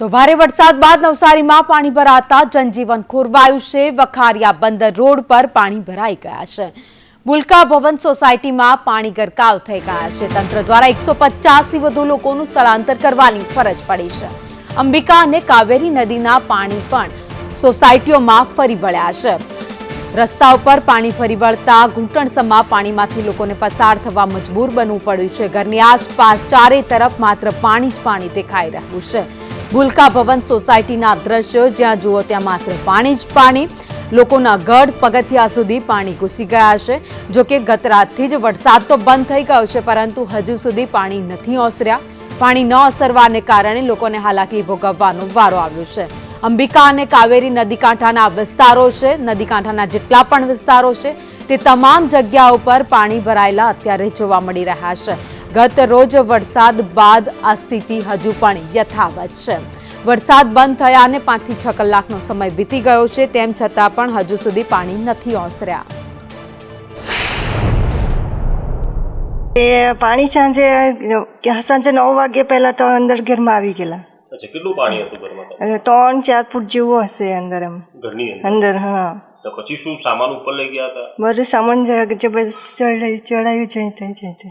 તો ભારે વરસાદ બાદ નવસારીમાં પાણી ભરાતા જનજીવન ખોરવાયું છે. વખારિયા બંદર રોડ પર પાણી ભરાઈ ગયા છે. મુલકા ભવન સોસાયટીમાં પાણી ગરકાવ થઈ ગયા છે. તંત્ર દ્વારા એકસો પચાસથી વધુ લોકોનું સ્થળાંતર કરવાની ફરજ પડી છે. અંબિકા અને કાવેરી નદીના પાણી પણ સોસાયટીઓમાં ફરી વળ્યા છે. રસ્તા ઉપર પાણી ફરી વળતા ઘૂંટણસમા પાણીમાંથી લોકોને પસાર થવા મજબૂર બનવું પડ્યું છે. ઘરની આસપાસ ચારે તરફ માત્ર પાણી જ પાણી દેખાઈ રહ્યું છે. ભૂલકા ભવન સોસાયટીના દ્રશ્યો, જ્યાં જુઓ ત્યાં માત્ર પાણી જ પાણી. લોકોના ગઢ પગથિયા સુધી પાણી ઘૂસી ગયા છે. જોકે ગત રાતથી જ વરસાદ તો બંધ થઈ ગયો છે, પરંતુ હજુ સુધી પાણી નથી ઓસર્યા. પાણી ન ઓસરવાને કારણે લોકોને હાલાકી ભોગવવાનો વારો આવ્યો છે. અંબિકા અને કાવેરી નદી કાંઠાના વિસ્તારો છે. નદી કાંઠાના જેટલા પણ વિસ્તારો છે, તે તમામ જગ્યાઓ પર પાણી ભરાયેલા અત્યારે જોવા મળી રહ્યા છે. ગત રોજ વરસાદ બાદ આ સ્થિતિ હજુ પણ યથાવત છે. વરસાદ બંધ થયા અને પાંચથી છ કલાકનો સમય વીતી ગયો છે તેમ છતાં પણ હજુ સુધી પાણી નથી ઓસર્યા. એ પાણી સાંજે સાંજે નવ વાગે પહેલા તો અંદર ઘરમાં આવી ગયેલા. કેટલું પાણી હતું ઘરમાં અને ત્રણ ચાર ફૂટ જેવું હશે અંદર એમ. ઘરની અંદર? અંદર હા. તો પછી શું સામાન ઉપર લઈ ગયા હતા? બધું સામાન ચડાયું ચડાયું છે તે છે. તે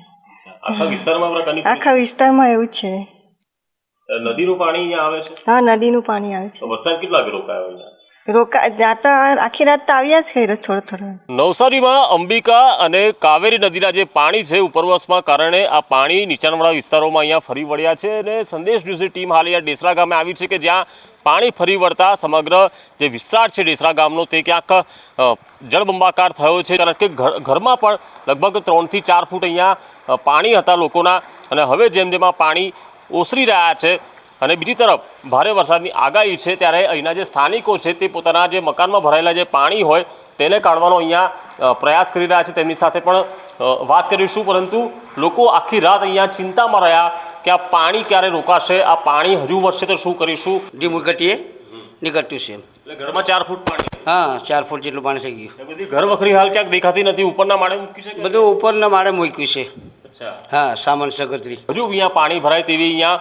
આખા વિસ્તારમાં પ્રકારની આખા વિસ્તારમાં એવું છે. નદીનું પાણી અહીંયા આવે છે? હા નદીનું પાણી આવે છે. વરસાદ કેટલા વાગે રોકાયો અહીંયા? રોકા ત્યાં આખી રાત તો આવ્યા જ ખરી થોડો થોડો. નવસારીમાં અંબિકા અને કાવેરી નદીના જે પાણી છે ઉપરવાસમાં કારણે આ પાણી નીચાણવાળા વિસ્તારોમાં અહીંયા ફરી વળ્યા છે અને સંદેશ ન્યૂઝની ટીમ હાલ અહીંયા ડેસરા ગામે આવી છે કે જ્યાં પાણી ફરી વળતા સમગ્ર જે વિસ્તાર છે ડેસરા ગામનો તે ક્યાંક જળબંબાકાર થયો છે. કારણ કે ઘરમાં પણ લગભગ ત્રણથી ચાર ફૂટ અહીંયા પાણી હતા લોકોના અને હવે જેમ જેમ આ પાણી ઓસરી રહ્યા છે અને બીજી તરફ ભારે વરસાદની આગાહી છે ત્યારે અહીંના જે સ્થાનિકો છે તે પોતાના જે મકાનમાં ભરાયેલા જે પાણી હોય તેને કાઢવાનો અહીંયા પ્રયાસ કરી રહ્યા છે. તેમની સાથે પણ વાત કરીશું, પરંતુ લોકો આખી રાત અહીંયા ચિંતામાં રહ્યા કે આ પાણી ક્યારે રોકાશે, આ પાણી હજુ વધશે તો શું કરીશું? ડીમુકટીએ નીકળતું છે ઘરમાં ચાર ફૂટ પાણી હા ચાર ફૂટ જેટલું પાણી થઈ ગયું. બધી ઘર વખરી હાલ ક્યાંક દેખાતી નથી ઉપરના માળે મૂકી છે બધું ઉપરના માળે મૂક્યું છે. હા સામાન સગતરી. હજુ અહીંયા પાણી ભરાય તેવી અહીંયા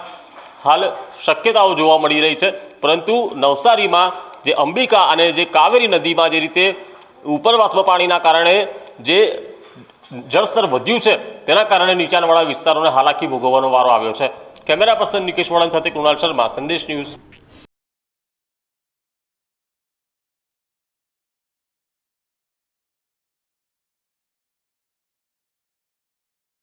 હાલ શક્યતાઓ જોવા મળી રહી છે. પરંતુ નવસારીમાં જે અંબિકા અને જે કાવેરી નદીમાં જે રીતે ઉપરવાસમાં પાણીના કારણે જે જળસ્તર વધ્યું છે તેના કારણે નીચાણવાળા વિસ્તારોને હાલાકી ભોગવવાનો વારો આવ્યો છે. કેમેરા પર્સન નિકેશ વળન સાથે કૃણાલ શર્મા સંદેશ ન્યૂઝ